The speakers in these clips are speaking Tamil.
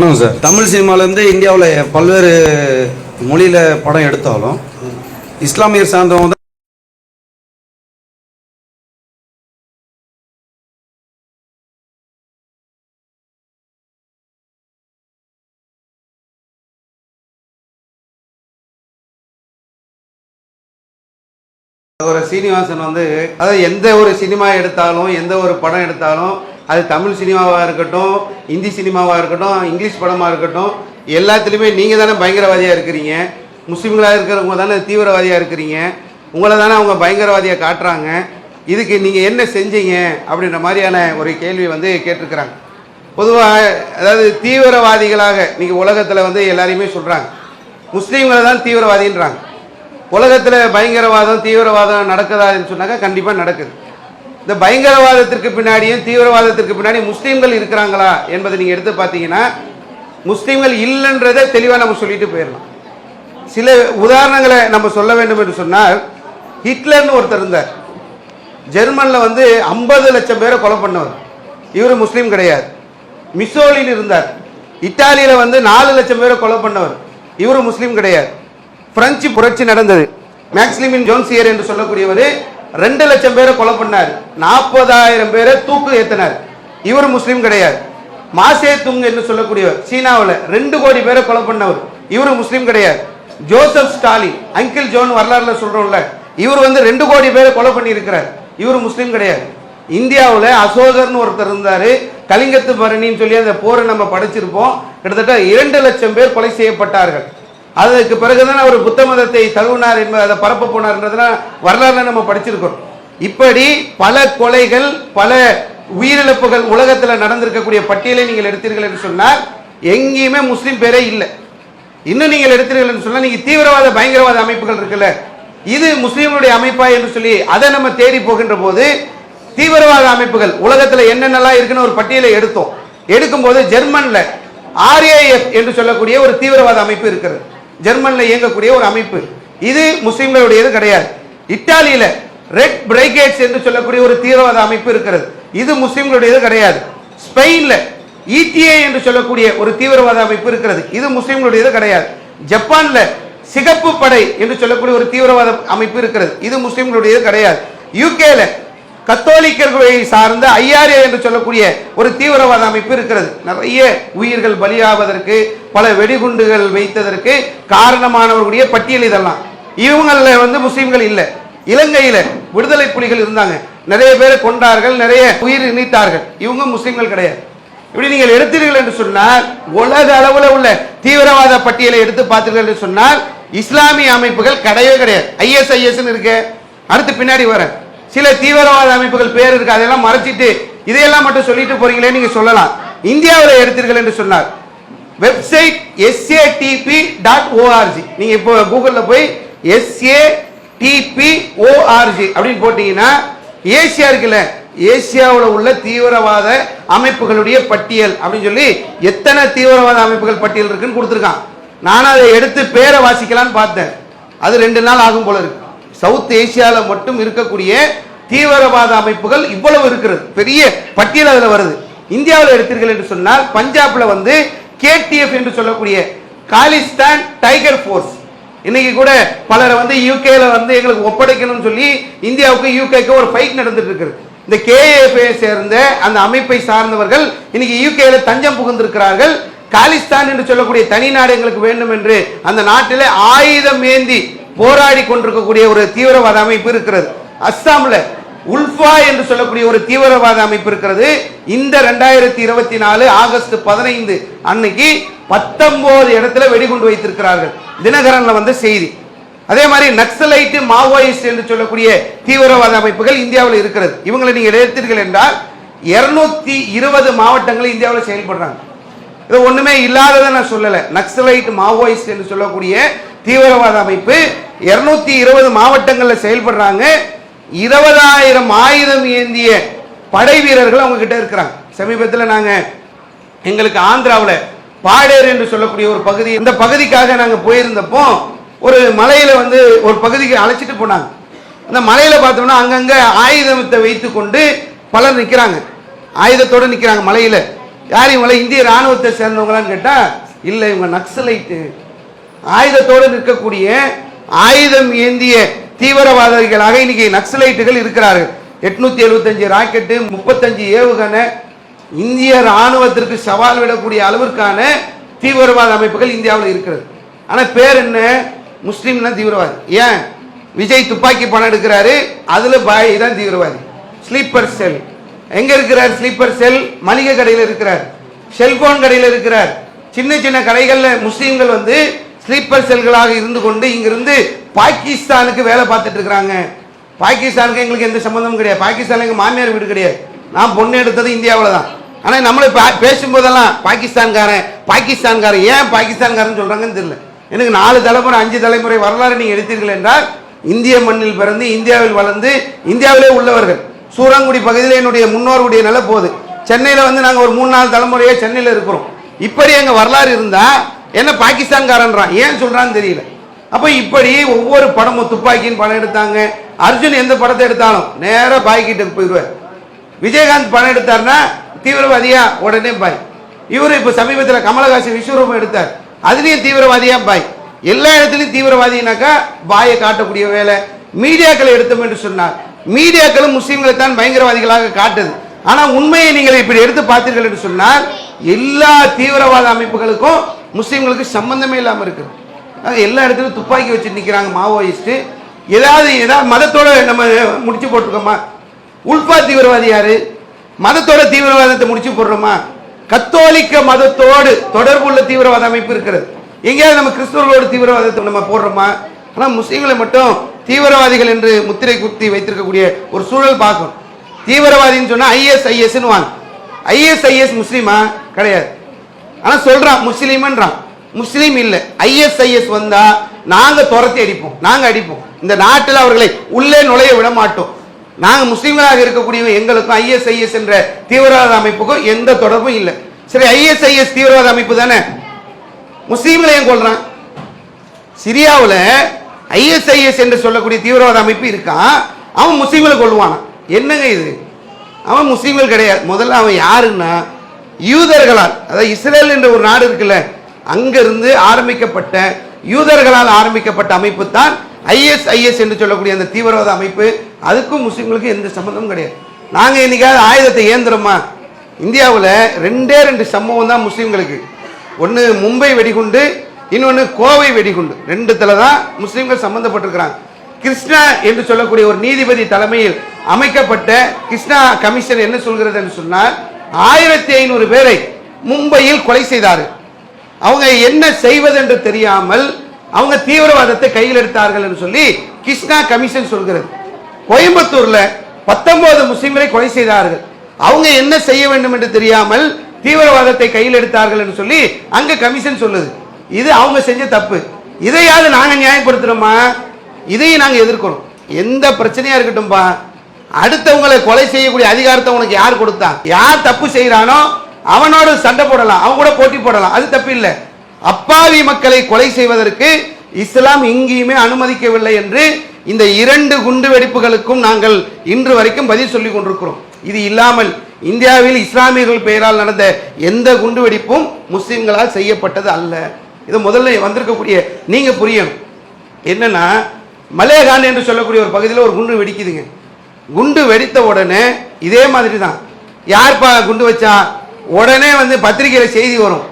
ஆமாம் சார். தமிழ் சினிமாலேருந்து இந்தியாவில் பல்வேறு மொழியில் படம் எடுத்தாலும் இஸ்லாமியர் சார்ந்தவங்க தான் ஒரு சீனிவாசன் வந்து அதாவது எந்த ஒரு சினிமா எடுத்தாலும் எந்த ஒரு படம் எடுத்தாலும் அது தமிழ் சினிமாவாக இருக்கட்டும் ஹிந்தி சினிமாவாக இருக்கட்டும் இங்கிலீஷ் படமாக இருக்கட்டும் எல்லாத்துலேயுமே நீங்கள் தானே பயங்கரவாதியாக இருக்கிறீங்க. முஸ்லீம்களாக இருக்கிறவங்க தானே தீவிரவாதியாக இருக்கிறீங்க. உங்களை தானே அவங்க பயங்கரவாதியாக காட்டுறாங்க. இதுக்கு நீங்கள் என்ன செஞ்சீங்க அப்படின்ற மாதிரியான ஒரு கேள்வி வந்து கேட்டிருக்கிறாங்க. பொதுவாக அதாவது தீவிரவாதிகளாக நீங்கள் உலகத்தில் வந்து எல்லாரையுமே சொல்கிறாங்க முஸ்லீம்களை தான் தீவிரவாதின்றாங்க. உலகத்தில் பயங்கரவாதம் தீவிரவாதம் நடக்குதான்னு சொன்னாக்கா கண்டிப்பாக நடக்குது. இந்த பயங்கரவாதத்திற்கு பின்னாடியும் தீவிரவாதத்திற்கு பின்னாடி முஸ்லீம்கள் இருக்கிறாங்களா என்பதை நீங்கள் எடுத்து பார்த்தீங்கன்னா முஸ்லீம்கள் இல்லைன்றதை தெளிவாக நம்ம சொல்லிட்டு போயிடலாம். சில உதாரணங்களை நம்ம சொல்ல வேண்டும் என்று சொன்னால் ஹிட்லர்னு ஒருத்தர் இருந்தார். ஜெர்மனில் வந்து ஐம்பது லட்சம் பேரை கொலை பண்ணவர். இவர் முஸ்லீம் கிடையாது. மிசோலின் இருந்தார். இத்தாலியில் வந்து நாலு லட்சம் பேரை கொலை பண்ணவர். இவர் முஸ்லீம் கிடையாது. பிரெஞ்சு புரட்சி நடந்தது. மேக்ஸ்லிமின் ஜோன்சியர் என்று சொல்லக்கூடியவர் ரெண்டு லட்சம் பேரை கொலை பண்ணார். நாற்பதாயிரம் பேரை தூக்கு ஏத்தினார். இவர் முஸ்லீம் கிடையாது. மாசே துங் என்று சொல்லக்கூடியவர் சீனாவில் ரெண்டு கோடி பேரை கொலை பண்ணவர் இவர் முஸ்லீம் கிடையாது. ஜோசப் ஸ்டாலின் அங்கிள் ஜோன் வரலாறுல சொல்றோம்ல இவர் வந்து ரெண்டு கோடி பேரை கொலை பண்ணியிருக்கிறார். இவர் முஸ்லீம் கிடையாது. இந்தியாவில் அசோகர்னு ஒருத்தர் இருந்தார் கலிங்கத்து பரணின்னு சொல்லி அந்த போரை நம்ம படைச்சிருப்போம். கிட்டத்தட்ட இரண்டு லட்சம் பேர் கொலை செய்யப்பட்டார்கள். அதுக்கு பிறகுதான் அவர் புத்த மதத்தை தழுவினார் என்பது அதை பரப்ப போனார்ன்றதுலாம் வரலாறுல நம்ம படிச்சிருக்கிறோம் இப்படி பல கொலைகள் பல உயிரிழப்புகள் உலகத்தில் நடந்திருக்கக்கூடிய பட்டியலை நீங்கள் எடுத்தீர்கள் என்று சொன்னால் எங்கேயுமே முஸ்லீம் பேரே இல்லை. இன்னும் நீங்கள் எடுத்தீர்கள் என்று சொன்னால் நீங்கள் தீவிரவாத பயங்கரவாத அமைப்புகள் இருக்குல்ல. இது முஸ்லீம்களுடைய அமைப்பா என்று சொல்லி அதை நம்ம தேடி போகின்ற போது தீவிரவாத அமைப்புகள் உலகத்தில் என்னென்னலாம் இருக்குன்னு ஒரு பட்டியலை எடுத்தோம். எடுக்கும்போது ஜெர்மனில் ஆர்ஏஎஃப் என்று சொல்லக்கூடிய ஒரு தீவிரவாத அமைப்பு இருக்கிறது. ஜெர்மனில் இயங்கக்கூடிய ஒரு அமைப்பு. இது முஸ்லிம்களுடையது கிடையாது. இத்தாலியில் ரெட் பிரைகேட்ஸ் என்று சொல்லக்கூடிய ஒரு தீவிரவாத அமைப்பு இருக்கிறது. இது முஸ்லீம்களுடையது கிடையாது. ஸ்பெயினில் இடிஏ என்று சொல்லக்கூடிய ஒரு தீவிரவாத அமைப்பு இருக்கிறது. இது முஸ்லீம்களுடையது கிடையாது. ஜப்பானில் சிகப்பு படை என்று சொல்லக்கூடிய ஒரு தீவிரவாத அமைப்பு இருக்கிறது. இது முஸ்லீம்களுடையது கிடையாது. யூகேல கத்தோலிக்கர்களை சார்ந்த ஐஆர்ஏ என்று சொல்லக்கூடிய ஒரு தீவிரவாத அமைப்பு இருக்கிறது. நிறைய உயிர்கள் பலியாவதற்கு பல வெடிகுண்டுகள் வைத்ததற்கு காரணமானவர்களுடைய பட்டியல் இதெல்லாம். இவங்கள வந்து முஸ்லீம்கள் இல்லை. இலங்கையில விடுதலை புலிகள் இருந்தாங்க. நிறைய பேர் கொண்டார்கள் நிறைய உயிர் நீத்தார்கள் இவங்க முஸ்லீம்கள் கிடையாது. இப்படி நீங்கள் எடுத்தீர்கள் என்று சொன்னால் உலக அளவில் உள்ள தீவிரவாத பட்டியலை எடுத்து பார்த்தீர்கள் என்று சொன்னால் இஸ்லாமிய அமைப்புகள் கிடையவே கிடையாது. ஐஎஸ்ஐஎஸ்ன்னு இருக்கு. அடுத்து பின்னாடி வரேன். சில தீவிரவாத அமைப்புகள் பேர் இருக்கு அதெல்லாம் மறைச்சிட்டு இதையெல்லாம் மட்டும் சொல்லிட்டு போறீங்களே நீங்க சொல்லலாம். இந்தியாவில் எடுத்தீர்கள் என்று சொன்னார். வெப்சைட் எஸ்ஏடிபி டாட் ஓஆர்ஜி நீங்க இப்போ கூகுளில் போய் எஸ்ஏடிபி ஓஆர்ஜி அப்படின்னு போட்டீங்கன்னா ஏசியா இருக்குல்ல ஏசியாவில் உள்ள தீவிரவாத அமைப்புகளுடைய பட்டியல் அப்படின்னு சொல்லி எத்தனை தீவிரவாத அமைப்புகள் பட்டியல் இருக்குன்னு கொடுத்துருக்கான். நானும் அதை எடுத்து பேரை வாசிக்கலான்னு பார்த்தேன். அது ரெண்டு நாள் ஆகும் போல இருக்கு. சவுத் ஏசியாவில் மட்டும் இருக்கக்கூடிய தீவிரவாத அமைப்புகள் இவ்வளவு இருக்கிறது. பெரிய பட்டியல் அதில் வருது. இந்தியாவில் எடுத்தீர்கள் என்று சொன்னால் பஞ்சாப்ல வந்து கேடிஎஃப் என்று சொல்லக்கூடிய காலிஸ்தான் டைகர் ஃபோர்ஸ். இன்னைக்கு கூட பலரை வந்து யூகேல வந்து எங்களுக்கு ஒப்படைக்கணும்னு சொல்லி இந்தியாவுக்கு யூகேக்கு ஒரு ஃபைட் நடந்துட்டு இருக்குது. இந்த கேஏஎஃப்ஐ சேர்ந்த அந்த அமைப்பை சார்ந்தவர்கள் இன்னைக்கு யூகேல தஞ்சம் புகுந்திருக்கிறார்கள். காலிஸ்தான் என்று சொல்லக்கூடிய தனி நாடு எங்களுக்கு வேண்டும் என்று அந்த நாட்டில் ஆயுதம் ஏந்தி போராடி கொண்டிருக்கக்கூடிய ஒரு தீவிரவாத அமைப்பு இருக்கிறது. அஸ்ஸாமில் உல்ஃபா என்று சொல்லக்கூடிய ஒரு தீவிரவாத அமைப்பு இருக்கிறது. இந்த ரெண்டாயிரத்தி இருபத்தி நாலு ஆகஸ்ட் பதினைந்து அன்னைக்கு பத்தொன்பது இடத்துல வெடிகுண்டு வைத்திருக்கிறார்கள். தினகரன்ல வந்த செய்தி. அதே மாதிரி நக்சலைட்டு மாவோயிஸ்ட் என்று சொல்லக்கூடிய தீவிரவாத அமைப்புகள் இந்தியாவில் இருக்கிறது. இவங்களை நீங்கள் எடுத்தீர்கள் என்றால் இருநூத்தி இருபது மாவட்டங்கள் இந்தியாவில் செயல்படுறாங்க. இது ஒண்ணுமே இல்லாததை நான் சொல்லலை. நக்சலைட் மாவோயிஸ்ட் என்று சொல்லக்கூடிய தீவிரவாத அமைப்பு இருநூத்தி இருபது மாவட்டங்களில் செயல்படுறாங்க. இருபதாயிரம் ஆயுதம் ஏந்திய படை வீரர்கள் அவங்க கிட்ட இருக்கிறாங்க. சமீபத்தில் நாங்கள் எங்களுக்கு ஆந்திராவில் பாடேர் என்று சொல்லக்கூடிய ஒரு பகுதி இந்த பகுதிக்காக நாங்கள் போயிருந்தப்போ ஒரு மலையில் வந்து ஒரு பகுதிக்கு அழைச்சிட்டு போனாங்க. அந்த மலையில் பார்த்தோம்னா அங்கங்கே ஆயுதத்தை வைத்து கொண்டு பலர் நிற்கிறாங்க ஆயுதத்தோடு நிற்கிறாங்க மலையில். யார் இவங்களை இந்திய ராணுவத்தை சேர்ந்தவங்களான்னு கேட்டால் இல்லை இவங்க நக்சலைட்டு. ஆயுதத்தோடு நிற்கக்கூடிய ஆயுதம் ஏந்திய தீவிரவாதிகளாக இன்னைக்கு நக்சலைட்டுகள் இருக்கிறார்கள். எட்நூத்தி எழுபத்தஞ்சு ராக்கெட்டு முப்பத்தஞ்சு ஏவுகணை இந்திய ராணுவத்திற்கு சவால் விடக்கூடிய அளவிற்கான தீவிரவாத அமைப்புகள் இந்தியாவில் இருக்கிறது. ஆனால் பேர் என்ன? முஸ்லீம்னா தீவிரவாதி. ஏன்? விஜய் துப்பாக்கி பணம் எடுக்கிறாரு அதில் பாய் தான் தீவிரவாதி. Sleeper cell. எங்கே இருக்கிறார் ஸ்லீப்பர் செல்? மளிகை கடையில் இருக்கிறார். செல்போன் கடையில் இருக்கிறார். சின்ன சின்ன கடைகளில் முஸ்லீம்கள் வந்து ஸ்லீப்பர் செல்களாக இருந்து கொண்டு இங்கிருந்து பாகிஸ்தானுக்கு வேலை பார்த்துட்டு இருக்கிறாங்க. பாகிஸ்தானுக்கு எங்களுக்கு எந்த சம்மந்தமும் கிடையாது. பாகிஸ்தான் எங்கள் மாமியார் வீடு கிடையாது. நான் பொண்ணு எடுத்தது இந்தியாவில் தான். ஆனால் நம்மளை பேசும்போதெல்லாம் பாகிஸ்தான்காரன் பாகிஸ்தான்காரன் ஏன் பாகிஸ்தான்காரன் சொல்கிறாங்கன்னு தெரியல. எனக்கு நாலு தலைமுறை அஞ்சு தலைமுறை வரலாறு நீங்கள் எடுத்தீர்கள் என்றால் இந்திய மண்ணில் பிறந்து இந்தியாவில் வளர்ந்து இந்தியாவிலே உள்ளவர்கள். சூரங்குடி பகுதியில் என்னுடைய முன்னோருடைய நிலை போகுது. சென்னையில் வந்து நாங்கள் ஒரு மூணு நாலு தலைமுறையே சென்னையில் இருக்கிறோம். இப்படி எங்கள் வரலாறு இருந்தால் என்ன பாகிஸ்தான்காரன்றான் ஏன் சொல்றான்னு தெரியல. அப்போ இப்படி ஒவ்வொரு படமும் துப்பாக்கின்னு படம் எடுத்தாங்க. அர்ஜுன் எந்த படத்தை எடுத்தாலும் நேராக பாய்கிட்ட போயிடுவார். விஜயகாந்த் படம் எடுத்தார்னா தீவிரவாதியா? உடனே பாய். இவர் இப்போ சமீபத்தில் கமலஹாசன் விஸ்வரூபம் எடுத்தார். அதுலேயும் தீவிரவாதியா பாய். எல்லா இடத்துலையும் தீவிரவாதினாக்கா பாயை காட்டக்கூடிய வேலை. மீடியாக்களை எடுத்தோம் என்று சொன்னார். மீடியாக்களும் முஸ்லீம்களை தான் பயங்கரவாதிகளாக காட்டுது. ஆனால் உண்மையை நீங்கள் இப்படி எடுத்து பார்த்தீர்கள் என்று சொன்னால் எல்லா தீவிரவாத அமைப்புகளுக்கும் முஸ்லீம்களுக்கு சம்பந்தமே இல்லாமல் இருக்குது அது எல்லா இடத்துலையும் துப்பாக்கி வச்சு நிற்கிறாங்க மாவோயிஸ்ட்டு ஏதாவது ஏதாவது மதத்தோட நம்ம முடிச்சு போட்டிருக்கோமா? உல்பா தீவிரவாதி யாரு? மதத்தோட தீவிரவாதத்தை முடிச்சு போடுறோமா? கத்தோலிக்க மதத்தோடு தொடர்புள்ள தீவிரவாத அமைப்பு இருக்கிறது. எங்கேயாவது நம்ம கிறிஸ்தவர்களோட தீவிரவாதத்தை நம்ம போடுறோமா? ஆனால் முஸ்லீம்களை மட்டும் தீவிரவாதிகள் என்று முத்திரை குத்தி வைத்திருக்கக்கூடிய ஒரு சூழல் பார்க்கணும். தீவிரவாதின்னு சொன்னால் ஐஎஸ் ஐஎஸ்ன்னு வாங்க. ஐஎஸ் ஐஎஸ் முஸ்லீமா? கிடையாது. ஆனா சொல்றான் முஸ்லீம்ன்றான். முஸ்லீம் இல்ல ஐஎஸ்ஐஎஸ் வந்தா நாங்க துரத்தி அடிப்போம் நாங்க அடிப்போம். இந்த நாட்டில் அவர்களை உள்ளே நுழைய விட மாட்டோம். நாங்க முஸ்லீம்களாக இருக்கக்கூடிய எங்களுக்கும் ஐஎஸ்ஐஎஸ் என்ற தீவிரவாத அமைப்புக்கும் எந்த தொடர்பும் இல்லை. சரி ஐஎஸ்ஐஎஸ் தீவிரவாத அமைப்பு தானே? முஸ்லீம்களை ஏன் கொள்றான் சிரியாவில் ஐஎஸ்ஐஎஸ் என்று சொல்லக்கூடிய தீவிரவாத அமைப்பு இருக்கான் அவன் முஸ்லீம்களை கொள்வானா என்னங்க இது? அவன் முஸ்லீம்கள் கிடையாது. முதல்ல அவன் யாருன்னா யூதர்களால் அதாவது இஸ்ரேல் என்ற ஒரு நாடு இருக்குல்ல அங்கிருந்து ஆரம்பிக்கப்பட்ட யூதர்களால் ஆரம்பிக்கப்பட்ட அமைப்பு தான் ஐஎஸ்ஐஎஸ் என்று சொல்லக்கூடிய அந்த தீவிரவாத அமைப்பு. அதுக்கும் முஸ்லீம்களுக்கும் எந்த சம்மந்தமும் கிடையாது. நாங்கள் என்னைக்காவது ஆயுதத்தை ஏந்திரமா இந்தியாவில் ரெண்டே ரெண்டு சம்பவம் தான் முஸ்லீம்களுக்கு. ஒன்று மும்பை வெடிகுண்டு இன்னொன்று கோவை வெடிகுண்டு. ரெண்டுத்தில் தான் முஸ்லீம்கள் சம்மந்தப்பட்டிருக்கிறாங்க கிருஷ்ணா என்று சொல்லக்கூடிய ஒரு நீதிபதி தலைமையில் அமைக்கப்பட்ட கிருஷ்ணா கமிஷன் என்ன சொல்கிறது என்று சொன்னால் ஆயிரத்தி ஐநூறு பேரை மும்பையில் கொலை செய்தார். அவங்க என்ன செய்வதென்று தெரியாமல் அவங்க தீவிரவாதத்தை கையில் எடுத்தார்கள் என்று சொல்லி கிருஷ்ணா கமிஷன் சொல்கிறது. கோயம்புத்தூர்ல பத்தொன்பது முஸ்லிம்களை கொலை செய்தார்கள். அவங்க என்ன செய்ய வேண்டும் என்று தெரியாமல் தீவிரவாதத்தை கையில் எடுத்தார்கள் என்று சொல்லி அங்க கமிஷன் சொல்லுது. இது அவங்க செஞ்ச தப்பு. இதையாவது நாங்கள் நியாயப்படுத்துறோமா? இதையும் நாங்கள் எதிர்க்கிறோம். எந்த பிரச்சனையா இருக்கட்டும்பா? அடுத்தவங்களை கொலை செய்யக்கூடிய அதிகாரத்தை உனக்கு யார் கொடுத்தா? யார் தப்பு செய்யறானோ அவனோட சண்டை போடலாம். அவன் கூட போட்டி போடலாம். அது தப்பு இல்லை. அப்பாவி மக்களை கொலை செய்வதற்கு இஸ்லாம் எங்கேயுமே அனுமதிக்கவில்லை என்று இந்த இரண்டு குண்டு வெடிப்புகளுக்கும் நாங்கள் இன்று வரைக்கும் பதில் சொல்லி கொண்டிருக்கிறோம். இது இல்லாமல் இந்தியாவில் இஸ்லாமியர்கள் பெயரால் நடந்த எந்த குண்டு வெடிப்பும் முஸ்லீம்களால் செய்யப்பட்டது அல்ல. இது முதல்ல வந்திருக்கக்கூடிய நீங்க புரியணும். என்னன்னா மலேகான் என்று சொல்லக்கூடிய ஒரு பகுதியில் ஒரு குண்டு வெடிக்குதுங்க. குண்டு வெடித்த உடனே இதே மாதிரி தான் யார்ப்பா குண்டு வச்சா? உடனே வந்து பத்திரிகையில் செய்தி வரும்.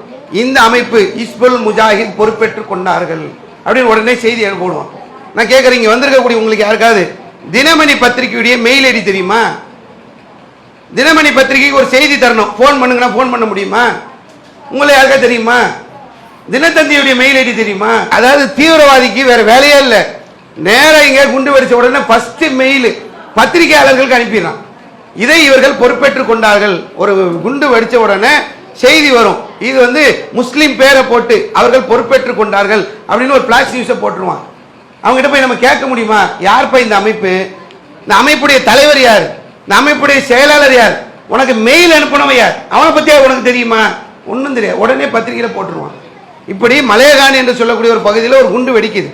இந்த அமைப்பு இஸ்புல் முஜாஹித் பொறுப்பேற்றுக் கொண்டார்கள். அப்படின்னு உடனே செய்தி போடுவோம் நான் கேட்குறேன் இங்கே வந்திருக்கக்கூடிய உங்களுக்கு யாருக்காவது? தினமணி பத்திரிகையுடைய மெயில் ஐடி தெரியுமா? தினமணி பத்திரிகைக்கு ஒரு செய்தி தரணும். ஃபோன் பண்ணுங்கன்னா ஃபோன் பண்ண முடியுமா? உங்களை யாருக்கா தெரியுமா? தினத்தந்தியுடைய மெயில் ஐடி தெரியுமா? அதாவது தீவிரவாதிக்கு வேற வேலையே இல்லை. நேரம் இங்கே குண்டு வெடிச்ச உடனே ஃபஸ்ட்டு மெயில் பத்திரிகையாளர்களுக்கு அனுப்பிடுறான் இதை இவர்கள் பொறுப்பேற்றுக் கொண்டார்கள். ஒரு குண்டு வெடிச்ச உடனே செய்தி வரும். இது வந்து முஸ்லீம் பேரை போட்டு அவர்கள் பொறுப்பேற்றுக் கொண்டார்கள் அப்படின்னு ஒரு பிளாஷ் நியூஸை போட்டுருவான் அவங்ககிட்ட போய் நம்ம கேட்க முடியுமா? யார்ப்பா இந்த அமைப்பு? இந்த அமைப்புடைய தலைவர் யார்? இந்த அமைப்புடைய செயலாளர் யார்? உனக்கு மெயில் அனுப்பினவன் யார்? அவனை பத்தியா உனக்கு தெரியுமா? ஒன்றும் தெரியாது. உடனே பத்திரிகையில் போட்டுருவான். இப்படி மலையகான் என்று சொல்லக்கூடிய ஒரு பகுதியில் ஒரு குண்டு வெடிக்குது.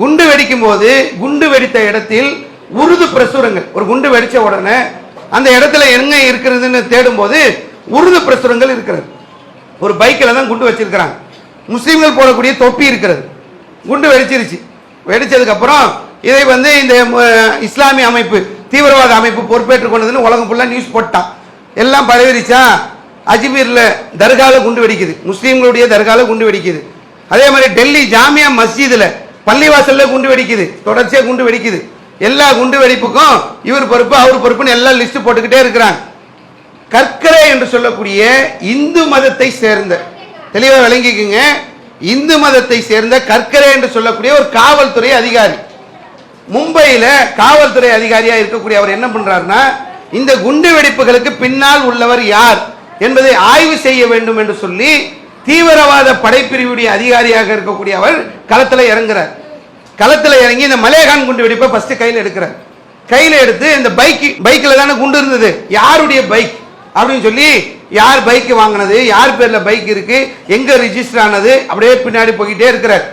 குண்டு வெடிக்கும் போது குண்டு வெடித்த இடத்தில் உருது பிரசுரங்கள். ஒரு குண்டு வெடிச்ச உடனே அந்த இடத்துல எங்க இருக்கிறதுன்னு தேடும்போது உருது பிரசுரங்கள் இருக்கிறது. ஒரு பைக்கில் தான் குண்டு வச்சிருக்கிறாங்க. முஸ்லீம்கள் போடக்கூடிய தொப்பி இருக்கிறது. குண்டு வெடிச்சிருச்சு. வெடிச்சதுக்கப்புறம் இதை வந்து இந்த இஸ்லாமிய அமைப்பு தீவிரவாத அமைப்பு பொறுப்பேற்றுக் கொண்டதுன்னு உலகம் ஃபுல்லாக நியூஸ் போட்டான் எல்லாம் பரவிருச்சா? அஜ்மீரில் தர்கால குண்டு வெடிக்குது. முஸ்லீம்களுடைய தர்கால குண்டு வெடிக்குது. அதே மாதிரி டெல்லி ஜாமியா மஸ்ஜிதில் பள்ளிவாசலில் குண்டு வெடிக்குது. தொடர்ச்சியாக குண்டு வெடிக்குது. எல்லா குண்டு வெடிப்புக்கும் இவர் பொறுப்பு அவர் பொறுப்புன்னு எல்லாம் லிஸ்ட் போட்டுக்கிட்டே இருக்கிறாங்க. கற்கரை என்று சொல்லக்கூடிய இந்து மதத்தை சேர்ந்த தெளிவாக விளங்கிக்குங்க. இந்து மதத்தை சேர்ந்த கற்கரை என்று சொல்லக்கூடிய ஒரு காவல்துறை அதிகாரி. மும்பையில் காவல்துறை அதிகாரியாக இருக்கக்கூடிய அவர் என்ன பண்ணுறாருன்னா இந்த குண்டு வெடிப்புகளுக்கு பின்னால் உள்ளவர் யார் என்பதை ஆய்வு செய்ய வேண்டும் என்று சொல்லி தீவிரவாத படைப்பிரிவுடைய அதிகாரியாக இருக்கக்கூடிய அவர் களத்தில் இறங்குறார். களத்தில் இறங்கி இந்த மலேகான் குண்டு வெடிப்பை ஃபஸ்ட்டு கையில் எடுக்கிறார். கையில் எடுத்து இந்த பைக்கு பைக்கில் தானே குண்டு இருந்தது. யாருடைய பைக்? அப்படின்னு சொல்லி யார் பைக் வாங்கினது? யார் பேரில் பைக் இருக்கு? எங்கே ரிஜிஸ்டர் ஆனது? அப்படியே பின்னாடி போய்கிட்டே இருக்கிறார்.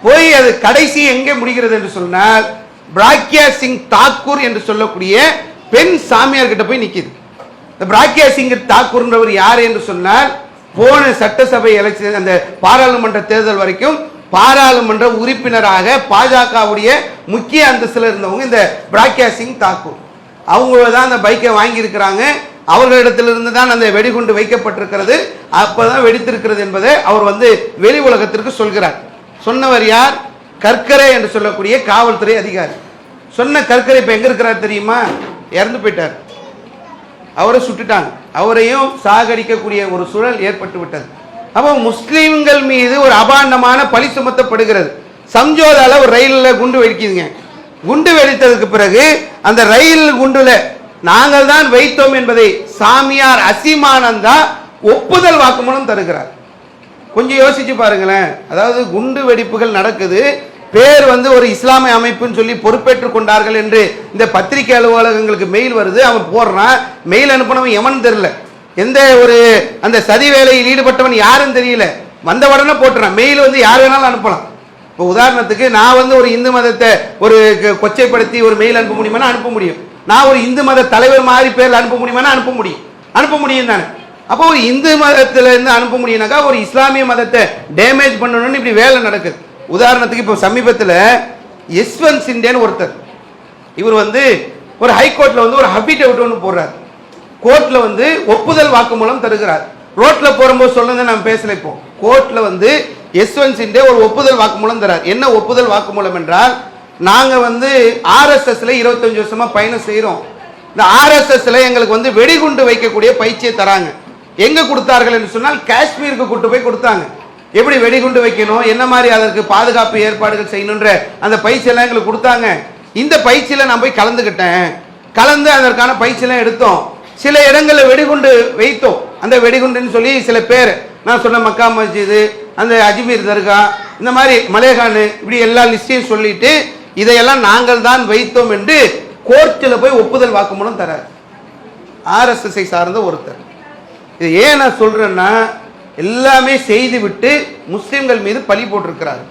போய் அது கடைசி எங்கே முடிகிறது என்று சொன்னால் பிராக்யா சிங் தாக்கூர் என்று சொல்லக்கூடிய பெண் சாமியார்கிட்ட போய் நிற்கிது இந்த பிராக்யா சிங் தாக்கூர்ன்றவர் யார் என்று சொன்னால் போன சட்டசபை எலெக்ஷன் அந்த பாராளுமன்ற தேர்தல் வரைக்கும் பாராளுமன்ற உறுப்பினராக பாஜகவுடைய முக்கிய அந்தஸ்தில் இருந்தவங்க இந்த பிராக்யா சிங் தாக்கூர். அவங்க தான் அந்த பைக்கை வாங்கியிருக்கிறாங்க. அவர்களிடத்திலிருந்து தான் அந்த வெடிகுண்டு வைக்கப்பட்டிருக்கிறது. அப்பதான் வெடித்திருக்கிறது என்பதை அவர் வந்து வெளி உலகத்திற்கு சொல்கிறார். சொன்னவர் யார்? கற்கரை என்று சொல்லக்கூடிய காவல்துறை அதிகாரி. சொன்ன கற்கரை இப்போ எங்கே இருக்கிறார் தெரியுமா? இறந்து போயிட்டார். அவரை சுட்டுட்டாங்க. அவரையும் சாகடிக்கக்கூடிய ஒரு சூழல் ஏற்பட்டு விட்டது அப்போ முஸ்லீம்கள் மீது ஒரு அபாண்டமான பழி சுமத்தப்படுகிறது. சம்ஜோதால ஒரு ரயிலில் குண்டு வெடிக்குதுங்க. குண்டு வெடித்ததுக்கு பிறகு அந்த ரயில் குண்டுல நாங்கள் தான் வைத்தோம் என்பதை சாமியார் அசிமானந்தா ஒப்புதல் வாக்குமூலம் தருகிறார். கொஞ்சம் யோசிச்சு பாருங்களேன். அதாவது குண்டு வெடிப்புகள் நடக்குது. பேர் வந்து ஒரு இஸ்லாமிய அமைப்புன்னு சொல்லி பொறுப்பேற்றுக் கொண்டார்கள் என்று இந்த பத்திரிகை அலுவலகங்களுக்கு மெயில் வருது. அவன் போடுறான். மெயில் அனுப்பினவன் எவன் தெரியல. எந்த ஒரு அந்த சதி வேலையில் ஈடுபட்டவன் யாருன்னு தெரியல. வந்த உடனே போட்டுறான். மெயில் வந்து யார் வேணாலும் அனுப்பலாம். இப்போ உதாரணத்துக்கு நான் வந்து ஒரு இந்து மதத்தை ஒரு கொச்சைப்படுத்தி ஒரு மெயில் அனுப்ப முடியுமானா அனுப்ப முடியும். நான் ஒரு இந்து மத தலைவர் மாதிரி பேரில் அனுப்ப முடியுமானா அனுப்ப முடியும். அனுப்ப முடியும் தானே. அப்போ ஒரு இந்து மதத்துல இருந்து அனுப்ப முடியும்னாக்கா ஒரு இஸ்லாமிய மதத்தை டேமேஜ் பண்ணணும்னு இப்படி வேலை நடக்குது. உதாரணத்துக்கு இப்போ சமீபத்தில் யஸ்வந்த் சிண்டேன்னு ஒருத்தர். இவர் வந்து ஒரு ஹைகோர்ட்டில் வந்து ஒரு அபிடேவிட் ஒன்று போடுறாரு. கோர்ட்ல வந்து ஒப்புதல் வாக்குமூலம் தருகிறார். ரோட்ல போகும்போது சொல்லுங்க நான் பேசல இப்போ. கோர்ட்ல வந்து யஸ்வந்த் சிண்டே ஒரு ஒப்புதல் வாக்குமூலம் தரார். என்ன ஒப்புதல் வாக்குமூலம் என்றால் நாங்க வந்து ஆர்எஸ்எஸ்ல இருபத்தஞ்சு வருஷமா பயணம் செய்கிறோம் இந்த ஆர்எஸ்எஸ்ல எங்களுக்கு வந்து வெடிகுண்டு வைக்கக்கூடிய பயிற்சியை தராங்க. எங்க கொடுத்தார்கள் என்று சொன்னால் காஷ்மீருக்கு கூட்டு போய் கொடுத்தாங்க. எப்படி வெடிகுண்டு வைக்கணும் என்ன மாதிரி அதற்கு பாதுகாப்பு ஏற்பாடுகள் செய்யணுன்ற அந்த பயிற்சி எல்லாம் எங்களுக்கு கொடுத்தாங்க. இந்த பயிற்சியில நான் போய் கலந்துக்கிட்டேன் கலந்து அதற்கான பயிற்சியெல்லாம் எடுத்தோம். சில இடங்களில் வெடிகுண்டு வைத்தோம். அந்த வெடிகுண்டுன்னு சொல்லி சில பேர் நான் சொன்ன மக்கா மஸ்ஜிது அந்த அஜ்மீர் தர்கா இந்த மாதிரி மலேகானு இப்படி எல்லா லிஸ்டையும் சொல்லிட்டு இதையெல்லாம் நாங்கள் தான் வைத்தோம் என்று கோர்ட்டில் போய் ஒப்புதல் வாக்குமூலம் தரார். ஆர்எஸ்எஸ்ஐ சார்ந்த ஒருத்தர். இது ஏன் நான் சொல்கிறேன்னா எல்லாமே செய்து விட்டு முஸ்லீம்கள் மீது பழி போட்டிருக்கிறார்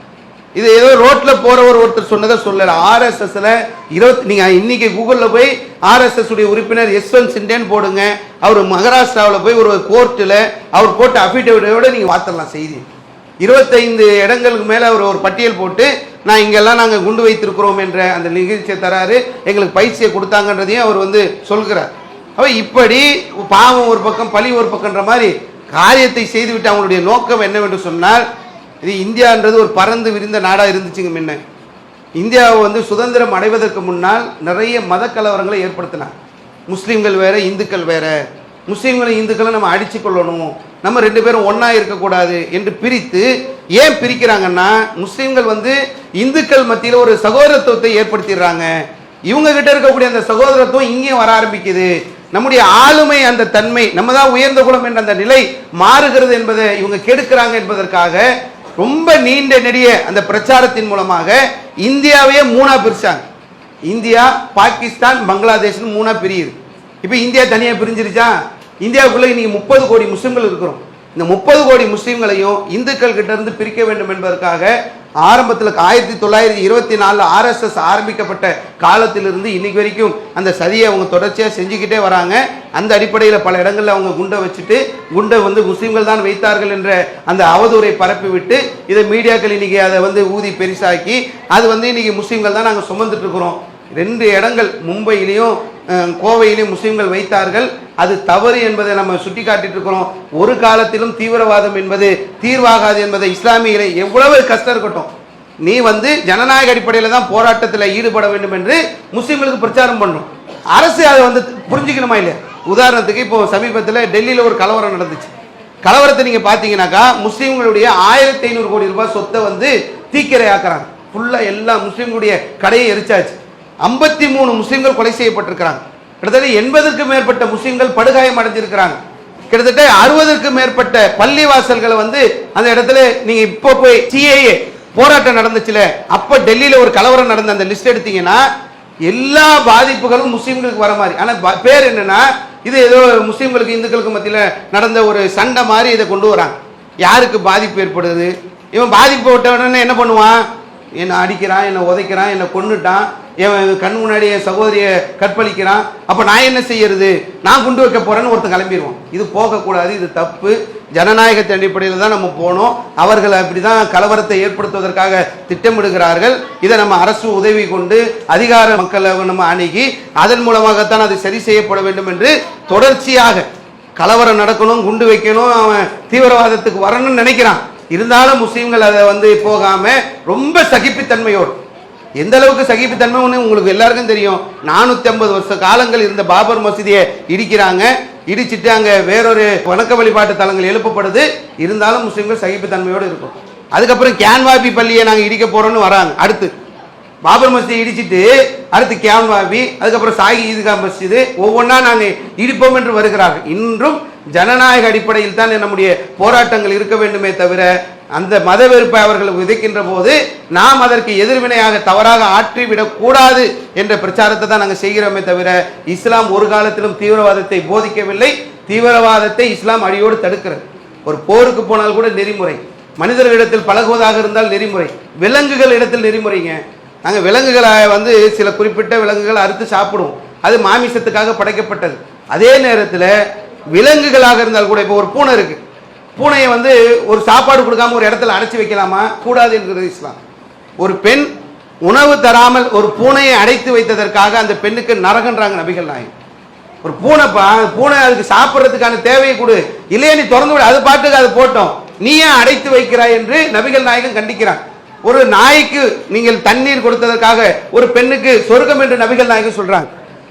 இது ஏதோ ரோட்டில் போகிறவர் ஒருத்தர் சொன்னதை சொல்லலை. ஆர்எஸ்எஸ்ல இருபத்தி நீங்கள் இன்னைக்கு கூகுளில் போய் ஆர்எஸ்எஸ் உடைய உறுப்பினர் யஸ்வந்த் சிண்டேன்னு போடுங்க. அவர் மகாராஷ்டிராவில் போய் ஒரு கோர்ட்டில் அவர் போட்ட அஃபிடேவிட்டோட நீங்கள் வாத்தரலாம் செய்தி. இருபத்தைந்து இடங்களுக்கு மேலே அவர் ஒரு பட்டியல் போட்டு நான் இங்கெல்லாம் நாங்கள் குண்டு வைத்திருக்கிறோம் என்ற அந்த நிகழ்ச்சியை தராரு. எங்களுக்கு பயிற்சியை கொடுத்தாங்கன்றதையும் அவர் வந்து சொல்கிறார். அப்போ இப்படி பாவம் ஒரு பக்கம் பழி ஒரு பக்கம்ன்ற மாதிரி காரியத்தை செய்துவிட்டு அவங்களுடைய நோக்கம் என்னவென்று சொன்னால் இது இந்தியான்றது ஒரு பறந்து விரிந்த நாடாக இருந்துச்சுங்க முன்ன. இந்தியாவை வந்து சுதந்திரம் அடைவதற்கு முன்னால் நிறைய மத கலவரங்களை ஏற்படுத்தினாங்க முஸ்லீம்கள் வேற இந்துக்கள் வேற. முஸ்லீம்களை இந்துக்களை நம்ம அடிச்சு கொள்ளணும். நம்ம ரெண்டு பேரும் ஒன்றா இருக்கக்கூடாது என்று பிரித்து ஏன் பிரிக்கிறாங்கன்னா முஸ்லீம்கள் வந்து இந்துக்கள் மத்தியில் ஒரு சகோதரத்துவத்தை ஏற்படுத்திடுறாங்க. இவங்க கிட்ட இருக்கக்கூடிய அந்த சகோதரத்துவம் இங்கேயும் வர ஆரம்பிக்குது. நம்முடைய ஆளுமை அந்த தன்மை நம்ம தான் உயர்ந்த குலம் என்ற அந்த நிலை மாறுகிறது என்பதை இவங்க கெடுக்கிறாங்க என்பதற்காக ரொம்ப நீண்ட நெடிய அந்த பிரச்சாரத்தின் மூலமாக இந்தியாவையே மூணா பிரிச்சாங்க. இந்தியா பாகிஸ்தான் பங்களாதேஷ்னு மூணா பிரியுது. இப்போ இந்தியா தனியாக பிரிஞ்சிருச்சா? இந்தியாவுக்குள்ள இன்னைக்கு முப்பது கோடி முஸ்லிம்கள் இருக்கிறோம். இந்த முப்பது கோடி முஸ்லீம்களையும் இந்துக்கள் கிட்ட இருந்து பிரிக்க வேண்டும் என்பதற்காக ஆரம்பத்தில் ஆயிரத்தி தொள்ளாயிரத்தி இருபத்தி நாலில் ஆர்எஸ்எஸ் ஆரம்பிக்கப்பட்ட காலத்திலிருந்து இன்னைக்கு வரைக்கும் அந்த சதியை அவங்க தொடர்ச்சியாக செஞ்சுக்கிட்டே வராங்க. அந்த அடிப்படையில் பல இடங்களில் அவங்க குண்டை வச்சுட்டு குண்டை வந்து முஸ்லீம்கள் தான் வைத்தார்கள் என்ற அந்த அவதூறை பரப்பிவிட்டு இதை மீடியாக்கள் இன்னைக்கு அதை வந்து ஊதி பெருசாக்கி அது வந்து இன்னைக்கு முஸ்லீம்கள் தான் நாங்கள் சுமந்துட்டு இருக்கிறோம். ரெண்டு இடங்கள் மும்பையிலையும் கோவையிலே முஸ்லீம்கள் வைத்தார்கள். அது தவறு என்பதை நம்ம சுட்டி இருக்கிறோம். ஒரு காலத்திலும் தீவிரவாதம் என்பது தீர்வாகாது என்பதை இஸ்லாமியரை எவ்வளவு கஷ்டம் இருக்கட்டும். நீ வந்து ஜனநாயக அடிப்படையில் தான் போராட்டத்தில் ஈடுபட வேண்டும் என்று முஸ்லீம்களுக்கு பிரச்சாரம் பண்ணும். அரசு அதை வந்து புரிஞ்சுக்கணுமா இல்லையா? உதாரணத்துக்கு இப்போ சமீபத்தில் டெல்லியில் ஒரு கலவரம் நடந்துச்சு. கலவரத்தை நீங்கள் பார்த்தீங்கன்னாக்கா முஸ்லீம்களுடைய ஆயிரத்தி ஐநூறு கோடி ரூபாய் சொத்தை வந்து தீக்கிரையாக்குறாங்க. ஃபுல்லாக எல்லா முஸ்லீம்களுடைய கடையை எரிச்சாச்சு. ஐம்பத்தி மூணு முஸ்லீம்கள் கொலை செய்யப்பட்டிருக்கிறாங்க. கிட்டத்தட்ட எண்பதுக்கும் மேற்பட்ட முஸ்லீம்கள் படுகாயம் அடைஞ்சிருக்கிறாங்க. கிட்டத்தட்ட அறுபதுக்கும் மேற்பட்ட பள்ளி வாசல்களை வந்து அந்த இடத்துல நீங்க இப்போ போய் சிஏஏ போராட்டம் நடந்துச்சுல அப்ப டெல்லியில ஒரு கலவரம் நடந்த அந்த லிஸ்ட் எடுத்தீங்கன்னா எல்லா பாதிப்புகளும் முஸ்லீம்களுக்கு வர மாதிரி. ஆனா பேர் என்னன்னா இது ஏதோ முஸ்லீம்களுக்கு இந்துக்களுக்கு மத்தியில நடந்த ஒரு சண்டை மாதிரி இதை கொண்டு வராங்க. யாருக்கு பாதிப்பு ஏற்படுது? இவன் பாதிப்பு விட்ட உடனே என்ன பண்ணுவான்? என்னை அடிக்கிறான் என்னை உதைக்கிறான் என்னை கொன்னுட்டான் என் கண் முன்னாடி என் சகோதரியை கற்பழிக்கிறான். அப்போ நான் என்ன செய்யறது? நான் குண்டு வைக்க போறேன்னு ஒருத்தன் கிளம்பிடுவான். இது போகக்கூடாது இது தப்பு. ஜனநாயகத்தின் அடிப்படையில் தான் நம்ம போனோம். அவர்கள் அப்படி தான் கலவரத்தை ஏற்படுத்துவதற்காக திட்டமிடுகிறார்கள். இதை நம்ம அரசு உதவி கொண்டு அதிகார மக்களை நம்ம அணுகி அதன் மூலமாகத்தான் அது சரி செய்யப்பட வேண்டும் என்று தொடர்ச்சியாக கலவரம் நடக்கணும் குண்டு வைக்கணும் அவன் தீவிரவாதத்துக்கு வரணும்னு நினைக்கிறான். இருந்தாலும் முஸ்லீம்கள் அதை வந்து போகாம ரொம்ப சகிப்புத்தன்மையோடு. எந்த அளவுக்கு சகிப்புத்தன்மைன்னு உங்களுக்கு எல்லாருக்கும் தெரியும். நானூத்தி ஐம்பது வருஷ காலங்கள் இருந்த பாபர் மசூதியை இடிக்கிறாங்க. இடிச்சிட்டு அங்க வேறொரு வணக்க வழிபாட்டு தலங்கள் எழுப்பப்படுது. இருந்தாலும் முஸ்லீம்கள் சகிப்புத்தன்மையோடு இருக்கும். அதுக்கப்புறம் கேன்வாபி பள்ளியை நாங்கள் இடிக்க போறோம்னு வராங்க. அடுத்து. பாபர் மசூதி இடிச்சிட்டு அடுத்து கேன்வாபி அதுக்கப்புறம் சாகி ஈதுகா மஸ்ஜிது ஒவ்வொன்றா நாங்கள் இடிப்போம் என்று வருகிறார்கள். இன்றும் ஜனநாயக அடிப்படையில் தான் நம்முடைய போராட்டங்கள் இருக்க வேண்டுமே தவிர அந்த மத வெறுப்பை அவர்கள் விதைக்கின்ற போது நாம் அதற்கு எதிர்வினையாக தவறாக ஆற்றிவிடக்கூடாது என்ற பிரச்சாரத்தை தான் நாங்கள் செய்கிறோமே தவிர இஸ்லாம் ஒரு காலத்திலும் தீவிரவாதத்தை போதிக்கவில்லை. தீவிரவாதத்தை இஸ்லாம் அடியோடு தடுக்கிறது. ஒரு போருக்கு போனால் கூட நெறிமுறை. மனிதர்களிடத்தில் பழகுவதாக இருந்தால் நெறிமுறை. விலங்குகள் இடத்தில் நெறிமுறைங்க. நாங்கள் விலங்குகளை வந்து சில குறிப்பிட்ட விலங்குகள் அறுத்து சாப்பிடுவோம். அது மாமிசத்துக்காக படைக்கப்பட்டது. அதே நேரத்தில் விலங்குகளாக இருந்தால் கூட இப்போ ஒரு பூனை இருக்கு. பூனையை வந்து ஒரு சாப்பாடு கொடுக்காம ஒரு இடத்துல அடைச்சி வைக்கலாமா? கூடாது என்கிறது இஸ்லாம். ஒரு பெண் உணவு தராமல் ஒரு பூனையை அடைத்து வைத்ததற்காக அந்த பெண்ணுக்கு நரகன்றாங்க நபிகள் நாயகம். ஒரு பூனைப்பா பூனை அதுக்கு சாப்பிட்றதுக்கான தேவையை கொடு. இல்லையே நீ திறந்து விடு. அது பாட்டுக்கு அது போட்டோம். நீ ஏன் அடைத்து வைக்கிறாய் என்று நபிகள் நாயகம் கண்டிக்கிறான். ஒரு நாய்க்கு நீங்கள் தண்ணீர் கொடுத்ததற்காக ஒரு பெண்ணுக்கு சொர்க்கம் என்று நபிகள் நாயகம் சொல்றாங்க.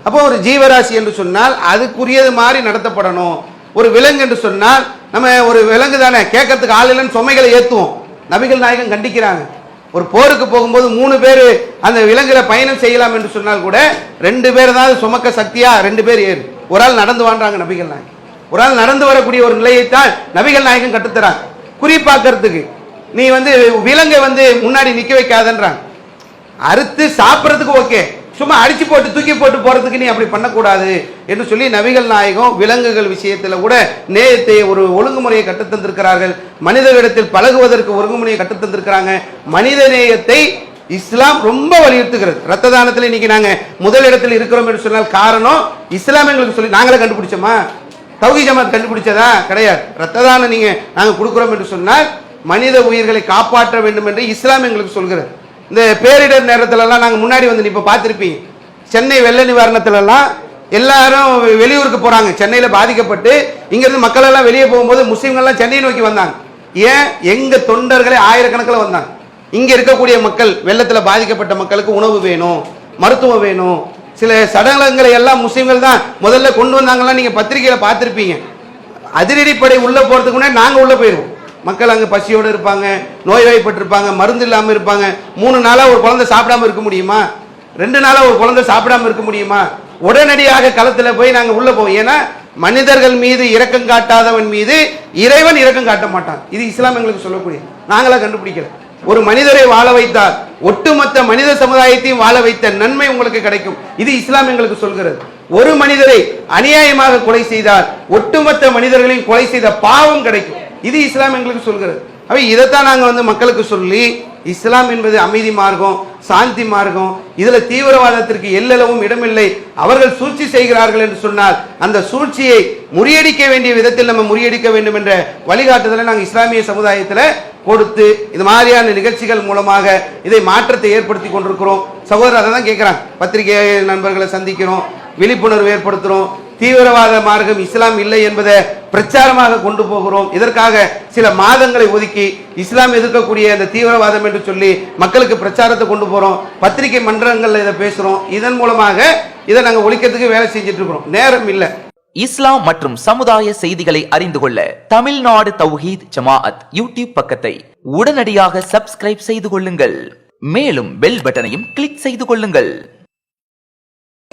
அப்போ ஒரு ஜீவராசி என்று சொன்னால் அதுக்குரியது மாதிரி நடத்தப்படணும். ஒரு விலங்கு என்று சொன்னால் நம்ம ஒரு விலங்கு தானே கேட்கறதுக்கு ஆள் இல்லைன்னு சுமைகளை ஏற்றுவோம் நபிகள் நாயகம் கண்டிக்கிறாங்க. ஒரு போருக்கு போகும்போது மூணு பேர் அந்த விலங்குல பயணம் செய்யலாம் என்று சொன்னால் கூட ரெண்டு பேர் தான் சுமக்க சக்தியா ரெண்டு பேர் ஏறு. ஒரு ஆள் நடந்து வாழ்றாங்க நபிகள் நாயகம். ஒரு ஆள் நடந்து வரக்கூடிய ஒரு நிலையைத்தான் நபிகள் நாயகம் கட்டுத்தராங்க. குறிப்பாக்கிறதுக்கு நீ வந்து விலங்கை வந்து முன்னாடி நிற்க வைக்காதன்றாங்க. அறுத்து சாப்பிட்றதுக்கு ஓகே. சும்மா அடிச்சு போட்டு தூக்கி போட்டு போறதுக்கு நீ அப்படி பண்ணக்கூடாது என்று சொல்லி நபிகள் நாயகம் விலங்குகள் விஷயத்தில் கூட நேயத்தை ஒரு ஒழுங்குமுறையை கற்றுத்தந்திருக்கிறார்கள் மனிதர்களிடத்தில் பழகுவதற்கு ஒழுங்குமுறையை கற்றுத்தந்திருக்கிறாங்க மனித நேயத்தை இஸ்லாம் ரொம்ப வலியுறுத்துகிறது. ரத்த தானத்தில் இன்னைக்கு நாங்கள் முதலிடத்தில் இருக்கிறோம் என்று சொன்னால் காரணம் இஸ்லாம் எங்களுக்கு சொல்லி நாங்களே கண்டுபிடிச்சோமா? தௌகி ஜமாத் கண்டுபிடிச்சதா? கிடையாது. ரத்த தானம் நீங்கள் நாங்கள் கொடுக்குறோம் என்று சொன்னால் மனித உயிர்களை காப்பாற்ற வேண்டும் என்று இஸ்லாம் எங்களுக்கு சொல்கிறது. இந்த பேரிடர் நேரத்திலலாம் நாங்கள் முன்னாடி வந்து இப்போ பார்த்துருப்பீங்க. சென்னை வெள்ள நிவாரணத்திலலாம் எல்லாரும் வெளியூருக்கு போகிறாங்க சென்னையில் பாதிக்கப்பட்டு இங்கேருந்து மக்களெல்லாம் வெளியே போகும்போது முஸ்லீம்கள்லாம் சென்னையை நோக்கி வந்தாங்க. ஏன்? எங்கள் தொண்டர்களே ஆயிரக்கணக்கில் வந்தாங்க. இங்கே இருக்கக்கூடிய மக்கள் வெள்ளத்தில் பாதிக்கப்பட்ட மக்களுக்கு உணவு வேணும் மருத்துவம் வேணும். சில சடலங்களை எல்லாம் முஸ்லீம்கள் தான் முதல்ல கொண்டு வந்தாங்கலாம் நீங்கள் பத்திரிகையில் பார்த்துருப்பீங்க. அதிரடிப்படை உள்ளே போகிறதுக்கு முன்னாடி நாங்கள் உள்ளே போயிடுவோம் மக்கள் அங்கே பசியோடு இருப்பாங்க நோய்வாய்ப்பட்டிருப்பாங்க மருந்து இல்லாமல் இருப்பாங்க. மூணு நாளாக ஒரு குழந்தை சாப்பிடாம இருக்க முடியுமா? ரெண்டு நாளாக ஒரு குழந்தை சாப்பிடாம இருக்க முடியுமா? உடனடியாக களத்தில் போய் நாங்கள் உள்ளே போவோம். ஏன்னா மனிதர்கள் மீது இரக்கம் காட்டாதவன் மீது இறைவன் இரக்கம் காட்ட மாட்டான். இது இஸ்லாம் எங்களுக்கு சொல்லக்கூடிய நாங்களாக கண்டுபிடிக்கல. ஒரு மனிதரை வாழ வைத்தால் ஒட்டுமொத்த மனித சமுதாயத்தையும் வாழ வைத்த நன்மை உங்களுக்கு கிடைக்கும். இது இஸ்லாம் எங்களுக்கு சொல்கிறது. ஒரு மனிதரை அநியாயமாக கொலை செய்தால் ஒட்டுமொத்த மனிதர்களையும் கொலை செய்த பாவம் கிடைக்கும். இது இஸ்லாம் எங்களுக்கு சொல்கிறது. அப்போ இதைத்தான் நாங்கள் வந்து மக்களுக்கு சொல்லி இஸ்லாம் என்பது அமைதி மார்க்கம் சாந்தி மார்க்கம் இதில் தீவிரவாதத்திற்கு எல்லளவும் இடமில்லை. அவர்கள் சூழ்ச்சி செய்கிறார்கள் என்று சொன்னால் அந்த சூழ்ச்சியை முறியடிக்க வேண்டிய விதத்தில் நம்ம முறியடிக்க வேண்டும் என்ற வழிகாட்டுதலை நாங்கள் இஸ்லாமிய சமுதாயத்தில் கொடுத்து இது மாதிரியான நிகழ்ச்சிகள் மூலமாக இதை மாற்றத்தை ஏற்படுத்தி கொண்டிருக்கிறோம். சகோதரர் அதை தான் கேட்குறாங்க. பத்திரிகை நண்பர்களை சந்திக்கிறோம் விழிப்புணர்வு ஏற்படுத்துகிறோம். தீவிரவாத மார்க்கம் இஸ்லாம் இல்லை என்பதை பிரச்சாரமாக கொண்டு போகிறோம். இதற்காக சில மாதங்களை ஒதுக்கி இஸ்லாம் எதிர்க்கக்கூடிய அந்த தீவிரவாதம் என்று சொல்லி மக்களுக்கு பிரச்சாரத்தை கொண்டு போகிறோம் பத்திரிகை மன்றங்கள்ல இதை பேசுகிறோம் இதன் மூலமாக இதை நாங்கள் ஒழிக்கிறதுக்கு வேலை செஞ்சுட்டு இருக்கிறோம். நேரம் இல்லை. இஸ்லாம் மற்றும் சமுதாய செய்திகளை அறிந்து கொள்ள தமிழ்நாடு தௌஹீத் ஜமாஅத் யூடியூப் பக்கத்தை உடனடியாக சப்ஸ்கிரைப் செய்து கொள்ளுங்கள். மேலும் பெல் பட்டனையும் கிளிக் செய்து கொள்ளுங்கள்.